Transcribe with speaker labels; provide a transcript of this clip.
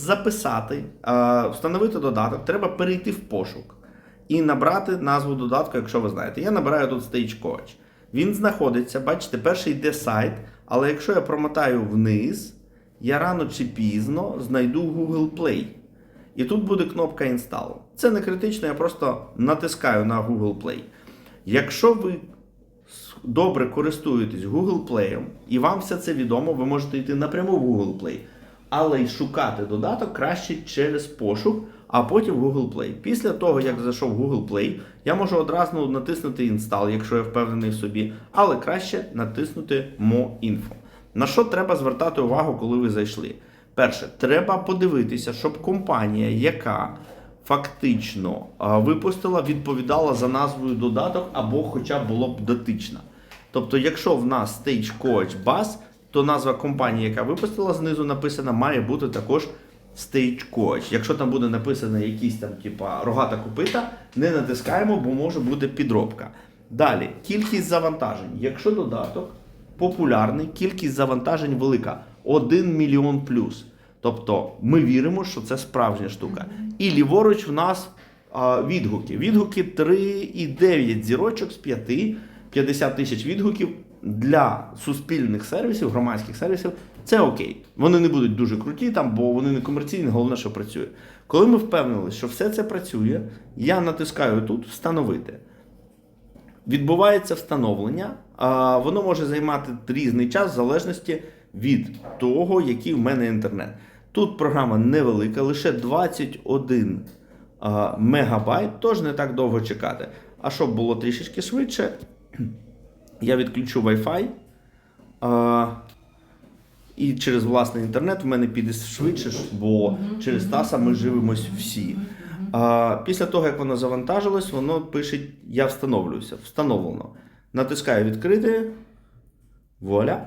Speaker 1: записати, е, встановити додаток, треба перейти в пошук і набрати назву додатку, якщо ви знаєте. Я набираю тут Stage Coach. Він знаходиться, бачите, перший йде сайт, але якщо я промотаю вниз, я рано чи пізно знайду Google Play. І тут буде кнопка Install. Це не критично, я просто натискаю на Google Play. Якщо ви добре користуєтесь Google Play, і вам все це відомо, ви можете йти напряму в Google Play, але й шукати додаток краще через пошук, а потім Google Play. Після того, як зайшов Google Play, я можу одразу натиснути Install, якщо я впевнений в собі, але краще натиснути Mo Info. На що треба звертати увагу, коли ви зайшли? Перше, треба подивитися, щоб компанія, яка фактично випустила, відповідала за назвою додаток або хоча б було б дотична. Тобто, якщо в нас Stage Coach Bus, то назва компанії, яка випустила, знизу написана, має бути також Stage Coach. Якщо там буде написано якісь там, типа рогата копита, не натискаємо, бо може бути підробка. Далі, кількість завантажень. Якщо додаток популярний, кількість завантажень велика 1 мільйон плюс. Тобто ми віримо, що це справжня штука. І ліворуч в нас а, відгуки. Відгуки 3,9 зірочок з 5, 50 тисяч відгуків для суспільних сервісів, громадських сервісів. Це окей. Вони не будуть дуже круті, там, бо вони не комерційні, головне, що працює. Коли ми впевнилися, що все це працює, я натискаю тут встановити. Відбувається встановлення, а воно може займати різний час в залежності від того, який в мене інтернет. Тут програма невелика, лише 21 мегабайт, тож не так довго чекати. А щоб було трішечки швидше, я відключу Wi-Fi. А, і через власний інтернет в мене піде швидше, бо через Таса ми живемось всі. А, після того, як воно завантажилось, воно пише Я встановлююся. Встановлено. Натискаю відкрити. Вуаля.